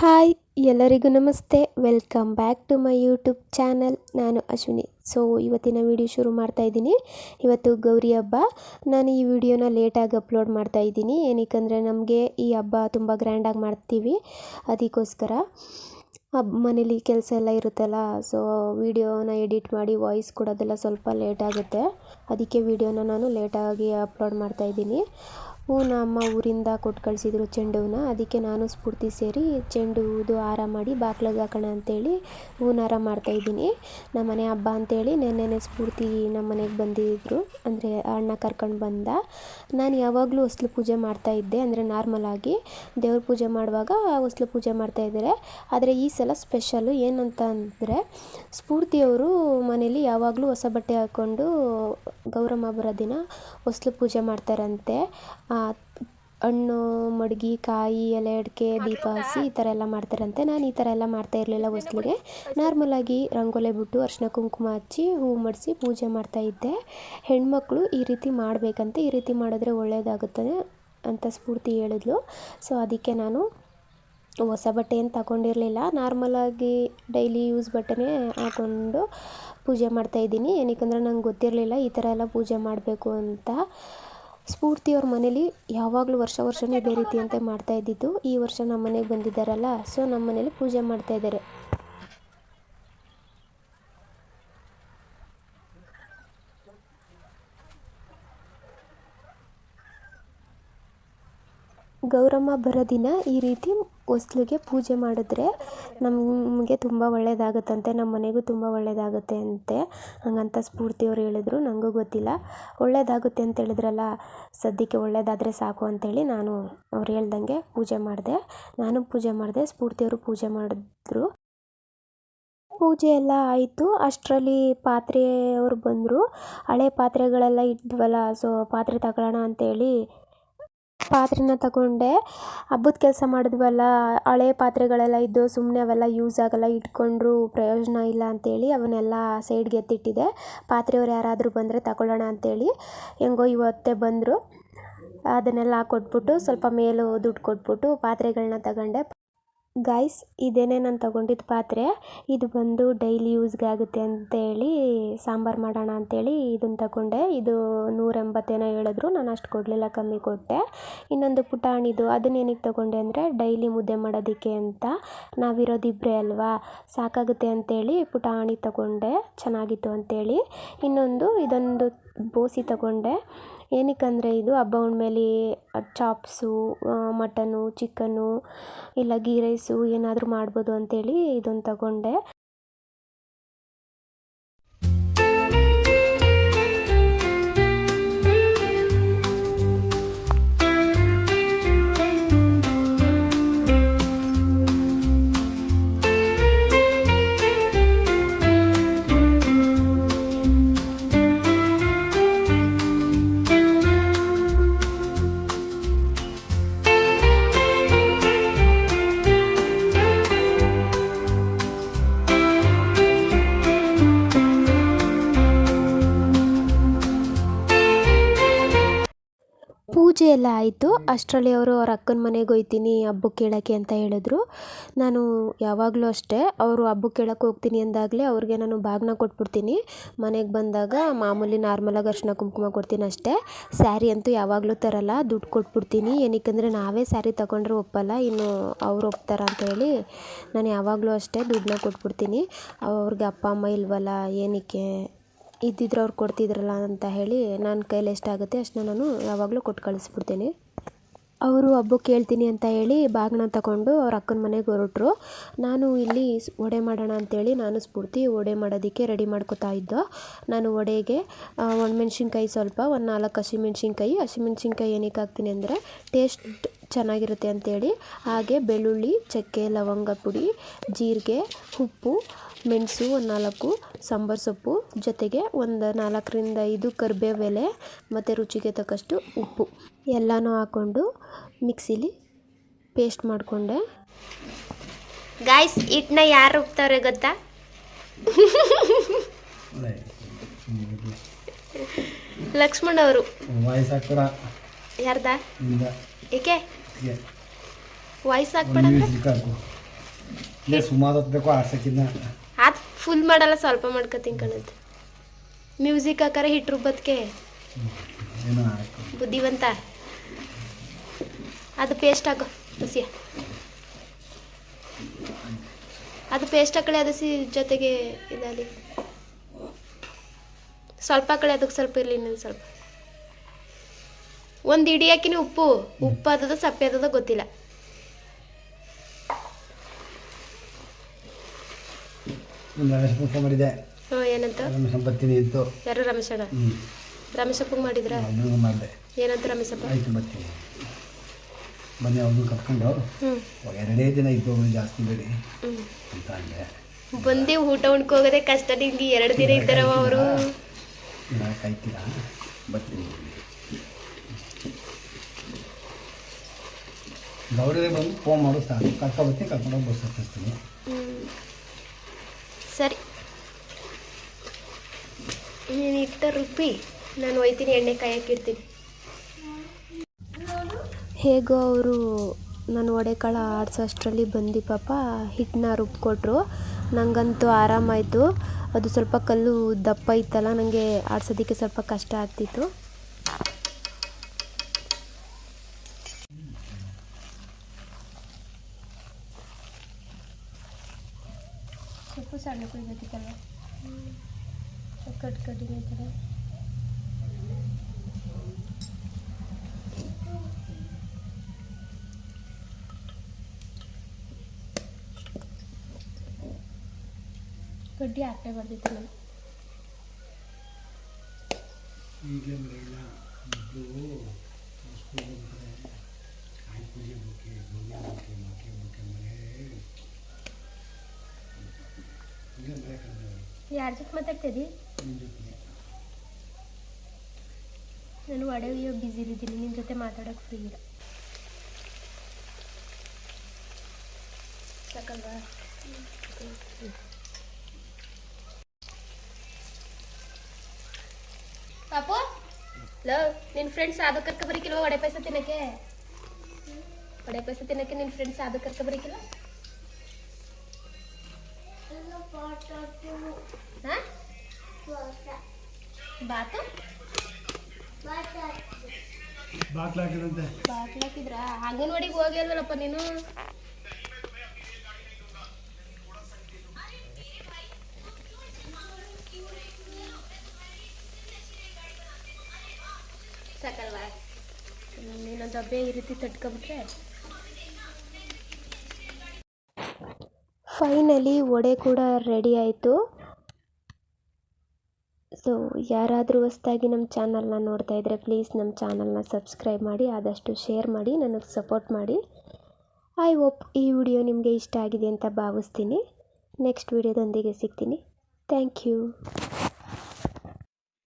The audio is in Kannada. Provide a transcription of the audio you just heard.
ಹಾಯ್, ಎಲ್ಲರಿಗೂ ನಮಸ್ತೆ. Welcome back to my YouTube channel ನಾನು ಅಶ್ವಿನಿ. ಸೊ ಇವತ್ತಿನ ವಿಡಿಯೋ ಶುರು ಮಾಡ್ತಾ ಇದ್ದೀನಿ. ಇವತ್ತು ಗೌರಿ ಹಬ್ಬ. ನಾನು ಈ ವಿಡಿಯೋನ ಲೇಟಾಗಿ ಅಪ್ಲೋಡ್ ಮಾಡ್ತಾ ಇದ್ದೀನಿ. ಏನಕ್ಕಂದರೆ ನಮಗೆ ಈ ಹಬ್ಬ ತುಂಬ ಗ್ರ್ಯಾಂಡಾಗಿ ಮಾಡ್ತೀವಿ. ಅದಕ್ಕೋಸ್ಕರ ಹಬ್ಬ ಮನೇಲಿ ಕೆಲಸ ಎಲ್ಲ ಇರುತ್ತಲ್ಲ ಸೊ ವಿಡಿಯೋನ ಎಡಿಟ್ ಮಾಡಿ ವಾಯ್ಸ್ ಕೊಡೋದೆಲ್ಲ ಸ್ವಲ್ಪ ಲೇಟ್ ಆಗುತ್ತೆ. ಅದಕ್ಕೆ ವಿಡಿಯೋನ ನಾನು ಲೇಟಾಗಿ ಅಪ್ಲೋಡ್ ಮಾಡ್ತಾ ಹೂನ ಅಮ್ಮ ಊರಿಂದ ಕೊಟ್ಟು ಕಳಿಸಿದ್ರು ಚೆಂಡು ಹೂನ ಅದಕ್ಕೆ ನಾನು ಸ್ಫೂರ್ತಿ ಸೇರಿ ಚೆಂಡು ಹೂದು ಹಾರ ಮಾಡಿ ಬಾಗ್ಲಿಗೆ ಹಾಕೋಣ ಅಂತೇಳಿ ಹೂವಿನ ಹಾರ ಮಾಡ್ತಾಯಿದ್ದೀನಿ ನಮ್ಮ ಮನೆ ಹಬ್ಬ ಅಂತೇಳಿ ನೆನ್ನೆನೆ ಸ್ಫೂರ್ತಿ ನಮ್ಮ ಮನೆಗೆ ಬಂದಿದ್ದರು ಅಂದರೆ ಅಣ್ಣ ಕರ್ಕೊಂಡು ಬಂದ. ನಾನು ಯಾವಾಗಲೂ ಹೊಸ್ಲು ಪೂಜೆ ಮಾಡ್ತಾ ಇದ್ದೆ. ಅಂದರೆ ನಾರ್ಮಲಾಗಿ ದೇವ್ರ ಪೂಜೆ ಮಾಡುವಾಗ ಹೊಸ್ಲು ಪೂಜೆ ಮಾಡ್ತಾಯಿದ್ದಾರೆ ಆದರೆ ಈ ಸಲ ಸ್ಪೆಷಲ್ಲು ಏನಂತ ಅಂದರೆ ಸ್ಫೂರ್ತಿಯವರು ಮನೇಲಿ ಯಾವಾಗಲೂ ಹೊಸ ಬಟ್ಟೆ ಹಾಕ್ಕೊಂಡು ಗೌರಮ್ಮ ಬರೋ ದಿನ ಹೊಸ್ಲು ಪೂಜೆ ಮಾಡ್ತಾರಂತೆ. ಹಣ್ಣು ಮಡಗಿ ಕಾಯಿ ಎಲೆ ಅಡಿಕೆ ದೀಪ ಹಸಿ ಈ ಥರ ಎಲ್ಲ ಮಾಡ್ತಾರಂತೆ. ನಾನು ಈ ಥರ ಎಲ್ಲ ಮಾಡ್ತಾ ಇರಲಿಲ್ಲ ಹೊಸ್ಲಿಗೆ. ನಾರ್ಮಲಾಗಿ ರಂಗೋಲೆ ಬಿಟ್ಟು ಅರ್ಶಿನ ಕುಂಕುಮ ಹಚ್ಚಿ ಹೂ ಮಡಿಸಿ ಪೂಜೆ ಮಾಡ್ತಾ ಇದ್ದೆ. ಹೆಣ್ಮಕ್ಳು ಈ ರೀತಿ ಮಾಡಬೇಕಂತೆ. ಈ ರೀತಿ ಮಾಡಿದ್ರೆ ಒಳ್ಳೆಯದಾಗುತ್ತದೆ ಅಂತ ಸ್ಫೂರ್ತಿ ಹೇಳಿದ್ಲು. ಸೊ ಅದಕ್ಕೆ ನಾನು ಹೊಸ ಬಟ್ಟೆ ಏನು ತಗೊಂಡಿರಲಿಲ್ಲ ನಾರ್ಮಲಾಗಿ ಡೈಲಿ ಯೂಸ್ ಬಟ್ಟೆನೇ ಹಾಕ್ಕೊಂಡು ಪೂಜೆ ಮಾಡ್ತಾಯಿದ್ದೀನಿ ಏನಕ್ಕಂದ್ರೆ ನಂಗೆ ಗೊತ್ತಿರಲಿಲ್ಲ ಈ ಥರ ಎಲ್ಲ ಪೂಜೆ ಮಾಡಬೇಕು ಅಂತ. ಸ್ಫೂರ್ತಿಯವ್ರ ಮನೇಲಿ ಯಾವಾಗಲೂ ವರ್ಷ ವರ್ಷವೂ ಇದೇ ಅಂತ ಮಾಡ್ತಾ ಇದ್ದಿದ್ದು. ಈ ವರ್ಷ ನಮ್ಮ ಮನೆಗೆ ಬಂದಿದ್ದಾರಲ್ಲ, ಸೊ ನಮ್ಮ ಮನೇಲಿ ಪೂಜೆ ಮಾಡ್ತಾ ಇದ್ದಾರೆ. ಗೌರಮ್ಮ ಬರೋ ದಿನ ಈ ರೀತಿ ಹೊಸ್ಲಿಗೆ ಪೂಜೆ ಮಾಡಿದ್ರೆ ನಮಗೆ ತುಂಬ ಒಳ್ಳೆಯದಾಗುತ್ತಂತೆ ನಮ್ಮ ಮನೆಗೂ ತುಂಬ ಒಳ್ಳೆಯದಾಗುತ್ತೆ ಅಂತೆ. ಹಂಗಂತ ಸ್ಫೂರ್ತಿಯವ್ರು ಹೇಳಿದ್ರು ನನಗೂ ಗೊತ್ತಿಲ್ಲ. ಒಳ್ಳೆಯದಾಗುತ್ತೆ ಅಂತ ಹೇಳಿದ್ರಲ್ಲ, ಸದ್ಯಕ್ಕೆ ಒಳ್ಳೆಯದಾದರೆ ಸಾಕು ಅಂಥೇಳಿ ನಾನು ಅವ್ರು ಹೇಳ್ದಂಗೆ ಪೂಜೆ ಮಾಡಿದೆ. ನಾನು ಪೂಜೆ ಮಾಡಿದೆ, ಸ್ಫೂರ್ತಿಯವರು ಪೂಜೆ ಮಾಡಿದ್ರು. ಪೂಜೆ ಎಲ್ಲ ಆಯಿತು, ಅಷ್ಟರಲ್ಲಿ ಪಾತ್ರೆಯವರು ಬಂದರು. ಹಳೆ ಪಾತ್ರೆಗಳೆಲ್ಲ ಇದ್ವಲ್ಲ ಸೊ ಪಾತ್ರೆ ತಗೊಳ್ಳೋಣ ಅಂತೇಳಿ ಪಾತ್ರೆನ ತಗೊಂಡೆ. ಹಬ್ಬದ ಕೆಲಸ ಮಾಡಿದ್ವಲ್ಲ, ಹಳೆ ಪಾತ್ರೆಗಳೆಲ್ಲ ಇದ್ದು ಸುಮ್ಮನೆ ಅವೆಲ್ಲ ಯೂಸ್ ಆಗಲ್ಲ, ಇಟ್ಕೊಂಡ್ರು ಪ್ರಯೋಜನ ಇಲ್ಲ ಅಂತೇಳಿ ಅವನ್ನೆಲ್ಲ ಸೈಡ್ಗೆ ಎತ್ತಿಟ್ಟಿದ್ದೆ ಪಾತ್ರೆಯವ್ರು ಯಾರಾದರೂ ಬಂದರೆ ತಗೊಳ್ಳೋಣ ಅಂತೇಳಿ ಹೆಂಗೋ ಇವತ್ತೇ ಬಂದರು. ಅದನ್ನೆಲ್ಲ ಕೊಟ್ಬಿಟ್ಟು ಸ್ವಲ್ಪ ಮೇಲೂ ದುಡ್ಡು ಕೊಟ್ಬಿಟ್ಟು ಪಾತ್ರೆಗಳನ್ನ ತಗೊಂಡೆ. ಗಾಯ್ಸ್ ಇದೇನೇ ನಾನು ತಗೊಂಡಿದ್ದ ಪಾತ್ರೆ. ಇದು ಬಂದು ಡೈಲಿ ಯೂಸ್ಗೆ ಆಗುತ್ತೆ ಅಂತೇಳಿ ಸಾಂಬಾರು ಮಾಡೋಣ ಅಂತೇಳಿ ಇದನ್ನು ತಗೊಂಡೆ. ಇದು ನೂರ ಎಂಬತ್ತೇನೋ ಹೇಳಿದ್ರು, ನಾನು ಅಷ್ಟು ಕೊಡಲಿಲ್ಲ, ಕಮ್ಮಿ ಕೊಟ್ಟೆ. ಇನ್ನೊಂದು ಪುಟಾಣಿದು ಅದನ್ನ ಏನಕ್ಕೆ ತಗೊಂಡೆ ಅಂದರೆ ಡೈಲಿ ಮುದ್ದೆ ಮಾಡೋದಕ್ಕೆ ಅಂತ. ನಾವಿರೋದಿಬ್ಬರೇ ಅಲ್ವಾ, ಸಾಕಾಗುತ್ತೆ ಅಂತೇಳಿ ಪುಟಾಣಿ ತಗೊಂಡೆ, ಚೆನ್ನಾಗಿತ್ತು ಅಂತೇಳಿ ಇನ್ನೊಂದು ಇದೊಂದು ಬೋಸಿ ತಗೊಂಡೆ. ಏನಕ್ಕಂದರೆ ಇದು ಹಬ್ಬ ಹುಣ್ಮೇಲಿ ಚಾಪ್ಸು ಮಟನು ಚಿಕನು ಇಲ್ಲ ಗೀ ರೈಸು ಏನಾದರೂ ಮಾಡ್ಬೋದು ಅಂತೇಳಿ ಇದನ್ನು ತಗೊಂಡೆ. ಪೂಜೆ ಎಲ್ಲ ಆಯಿತು. ಅಷ್ಟರಲ್ಲಿ ಅವರು ಅವ್ರ ಅಕ್ಕನ ಮನೆಗೆ ಹೋಗ್ತೀನಿ ಹಬ್ಬಕ್ಕೆ ಕೇಳೋಕ್ಕೆ ಅಂತ ಹೇಳಿದ್ರು. ನಾನು ಯಾವಾಗಲೂ ಅಷ್ಟೇ, ಅವರು ಹಬ್ಬಕ್ಕೆ ಕೇಳೋಕ್ಕೆ ಹೋಗ್ತೀನಿ ಅಂದಾಗಲೇ ಅವ್ರಿಗೆ ನಾನು ಬಾಗ್ನ ಕೊಟ್ಬಿಡ್ತೀನಿ. ಮನೆಗೆ ಬಂದಾಗ ಮಾಮೂಲಿ ನಾರ್ಮಲಾಗಿ ಅರ್ಶಿನ ಕುಂಕುಮ ಕೊಡ್ತೀನಿ ಅಷ್ಟೇ. ಸ್ಯಾರಿ ಅಂತೂ ಯಾವಾಗಲೂ ತರಲ್ಲ, ದುಡ್ಡು ಕೊಟ್ಬಿಡ್ತೀನಿ. ಏನಕ್ಕಂದರೆ ನಾವೇ ಸ್ಯಾರಿ ತೊಗೊಂಡ್ರೆ ಒಪ್ಪಲ್ಲ, ಇನ್ನು ಅವ್ರು ಒಪ್ತಾರ ಅಂತೇಳಿ ನಾನು ಯಾವಾಗಲೂ ಅಷ್ಟೇ ದುಡ್ಡನ್ನ ಕೊಟ್ಬಿಡ್ತೀನಿ. ಅವ್ರಿಗೆ ಅಪ್ಪ, ಅಮ್ಮ ಇಲ್ವಲ್ಲ, ಏನಕ್ಕೆ ಇದ್ದಿದ್ರೆ ಅವ್ರು ಕೊಡ್ತಿದ್ರಲ್ಲ ಅಂತ ಹೇಳಿ ನನ್ನ ಕೈಲಿ ಎಷ್ಟಾಗುತ್ತೆ ಅಷ್ಟನ್ನ ನಾನು ಯಾವಾಗಲೂ ಕೊಟ್ಟು ಕಳಿಸ್ಬಿಡ್ತೀನಿ. ಅವರು ಹಬ್ಬಕ್ಕೆ ಹೇಳ್ತೀನಿ ಅಂತ ಹೇಳಿ ಬಾಗಿನ ತಗೊಂಡು ಅವ್ರ ಅಕ್ಕನ ಮನೆಗೆ ಹೊರಟರು. ನಾನು ಇಲ್ಲಿ ವಡೆ ಮಾಡೋಣ ಅಂತೇಳಿ ನಾನು ಸ್ಫೂರ್ತಿ ವಡೆ ಮಾಡೋದಕ್ಕೆ ರೆಡಿ ಮಾಡ್ಕೊತಾ ಇದ್ದೋ. ನಾನು ವಡೆಗೆ ಒಣಮೆಣ್ಸಿನ್ಕಾಯಿ ಸ್ವಲ್ಪ, ಒಂದು ನಾಲ್ಕು ಹಸಿಮೆಣ್ಸಿನ್ಕಾಯಿ. ಹಸಿಮೆಣ್ಸಿನ್ಕಾಯಿ ಏನಕ್ಕೆ ಹಾಕ್ತೀನಿ ಅಂದರೆ ಟೇಸ್ಟ್ ಚೆನ್ನಾಗಿರುತ್ತೆ ಅಂತೇಳಿ. ಹಾಗೆ ಬೆಳ್ಳುಳ್ಳಿ ಚಕ್ಕೆ ಲವಂಗ ಪುಡಿ ಜೀರಿಗೆ ಉಪ್ಪು ಮೆಣಸು ಒಂದು ನಾಲ್ಕು ಸಾಂಬಾರು ಸೊಪ್ಪು ಜೊತೆಗೆ ಒಂದು ನಾಲ್ಕರಿಂದ ಐದು ಕರಿಬೇವು ಎಲೆ ಮತ್ತು ರುಚಿಗೆ ತಕ್ಕಷ್ಟು ಉಪ್ಪು. ಎಲ್ಲನೂ ಹಾಕ್ಕೊಂಡು ಮಿಕ್ಸಿಲಿ ಪೇಸ್ಟ್ ಮಾಡಿಕೊಂಡೆ. ಗಾಯ್ಸ್ ಹಿಟ್ಟನ್ನ ಯಾರು ರುಬ್ತವ್ರೆ ಗೊತ್ತಾ? ಲಕ್ಷ್ಮಣ್ ಅವರು. ಯಾರ್ದ? ಏಕೆ. ವಾಯ್ಸ್ ಹಾಕ್ಬೇಡ ಸುಮಾರು ಆಡ್ಸಕ್ಕಿನ್ನ ಅದು ಫುಲ್ ಮಾಡಲ್ಲ ಸ್ವಲ್ಪ ಮಾಡ್ಕೊತೀನಿ ಕಣದ್ ಮ್ಯೂಸಿಕ್ ಹಾಕಾರೆ ಹಿಟ್ಟು ರುಬ್ಬದಕ್ಕೆ ಬುದ್ಧಿವಂತ. ಅದು ಪೇಸ್ಟ್ ಹಾಕೋ ಹಸಿಯ ಅದು ಪೇಸ್ಟ್ ಹಾಕಳೆ ಅದು ಸಿ ಜೊತೆಗೆ ಇದಲ್ಲಿ ಸ್ವಲ್ಪ ಕಳೆ ಅದಕ್ಕೆ ಸ್ವಲ್ಪ ಇರಲಿ ಇನ್ನೊಂದು ಸ್ವಲ್ಪ. ಒಂದು ಇಡಿ ಹಾಕಿನಿ ಉಪ್ಪು ಉಪ್ಪು ಅದದ ಸಪ್ಪೆ ಅದದ ಗೊತ್ತಿಲ್ಲ ರಮೇಶ್ ಫೋನ್ ಹ್ಞೂ ಏನಂತ? ರಮೇಶ್ ಬರ್ತೀನಿ ಇತ್ತು ಯಾರು ರಮೇಶಣ್ಣ? ರಮೇಶಪ್ಪ ಮಾಡಿದ್ರ? ಮಾಡಿದೆ. ಏನಂತ ರಮೇಶಪ್ಪ ಆಯ್ತು ಬರ್ತೀನಿ. ಕರ್ಕೊಂಡು. ಎರಡೇ ದಿನ ಇದ್ದು ಜಾಸ್ತಿ ಬೇಡಿ ಹ್ಞೂ ಅಂತ ಅಂದೆ. ಬಂದು ಊಟ ಉಣ್ಕೋಗದೆ ಕಷ್ಟ ನಿಂಗೆ ಎರಡು ದಿನ ಇದ್ದಾರವ ಅವರು. ಕಾಯ್ತೀರಾ ಬರ್ತೀನಿ. ಗೌರಿಗೆ ಬಂದು ಫೋನ್ ಮಾಡು, ಸಾಕು. ಕರ್ಕೊ ಬರ್ತೀನಿ ಬಸ್ ಹತ್ತಿಸ್ತೀನಿ. ಸರಿ. ನೀನು ಇಟ್ಟ ರುಬ್ಬಿ, ನಾನು ಒಯ್ತೀನಿ, ಎಣ್ಣೆ ಕಾಯಕ್ಕಿರ್ತೀನಿ ಹೇಗೋ ಅವರು ನಾನು ಒಡೆಕಾಳ ಆಡ್ಸೋ ಅಷ್ಟರಲ್ಲಿ ಬಂದು ಪಾಪ ಹಿಟ್ಟನ್ನ ರುಬ್ಕೊಟ್ರು. ನನಗಂತೂ ಆರಾಮಾಯಿತು. ಅದು ಸ್ವಲ್ಪ ಕಲ್ಲು ದಪ್ಪ ಇತ್ತಲ್ಲ ನನಗೆ ಆಡ್ಸೋದಕ್ಕೆ ಸ್ವಲ್ಪ ಕಷ್ಟ ಆಗ್ತಿತ್ತು. ಸೊಪ್ಪು ಸಣ್ಣ ಕುಯ್ಬೇಕಿತ್ತಲ್ಲ ಕಟ್ ಕಡ್ಡಿನ ಥರ ಕಡ್ಡಿ ಹಾಕೇ ಬರ್ದಿತ್ತು ನಾನು ಯಾರ ಜೊತೆ ಮಾತಾಡ್ತಿದ್ದಿ ನಾನು ಒಡವೆಯೋ ಬ್ಯುಸಿ ಇದ್ದೀನಿ ನಿನ್ನ ಜೊತೆ ಮಾತಾಡೋಕೆ ಫ್ರೀ ಇಲ್ಲ ಸಾಕಲ್ವಾ? ಪಾಪು? ಲೋ ನಿನ್ನ ಫ್ರೆಂಡ್ಸ್ ಅದು ಕರ್ಕ ಬರೀಕಿಲ್ವ ವಡೆ ಪಾಯಸ ತಿನ್ನಕ್ಕೆ? ವಡೆ ಪಾಯಸ ತಿನ್ನಕ್ಕೆ ನಿನ್ನ ಫ್ರೆಂಡ್ಸ್ ಅದು ಕರ್ಕ ಬರೀಕಿಲ್ಲ ಬಾತು? ಬಾಕ್ಲ ಹಾಕಿದಂತೆ. ಬಾಕ್ಲಾಕಿದ್ರ ಅಂಗನವಾಡಿಗೆ ಹೋಗಿ ಅಲ್ವಲ್ಲಪ್ಪ ನೀನು. ಸಾಕಲ್ವಾ? ನೀನೊಂದು ಡಬ್ಬೆ ಈ ರೀತಿ ತಟ್ಕೊಬಿಟ್ರೆ ಫೈನಲಿ ವಡೆ ಕೂಡ ರೆಡಿ ಆಯಿತು. ಸೊ ಯಾರಾದರೂ ಹೊಸ್ದಾಗಿ ನಮ್ಮ ಚಾನಲ್ನ ನೋಡ್ತಾ ಇದ್ದರೆ ಪ್ಲೀಸ್ ನಮ್ಮ ಚಾನಲ್ನ ಸಬ್ಸ್ಕ್ರೈಬ್ ಮಾಡಿ, ಆದಷ್ಟು ಶೇರ್ ಮಾಡಿ, ನನಗೆ ಸಪೋರ್ಟ್ ಮಾಡಿ. ಐ ಹೋಪ್ ಈ ವಿಡಿಯೋ ನಿಮಗೆ ಇಷ್ಟ ಆಗಿದೆ ಅಂತ ಭಾವಿಸ್ತೀನಿ. ನೆಕ್ಸ್ಟ್ ವಿಡಿಯೋದೊಂದಿಗೆ ಸಿಗ್ತೀನಿ. Thank you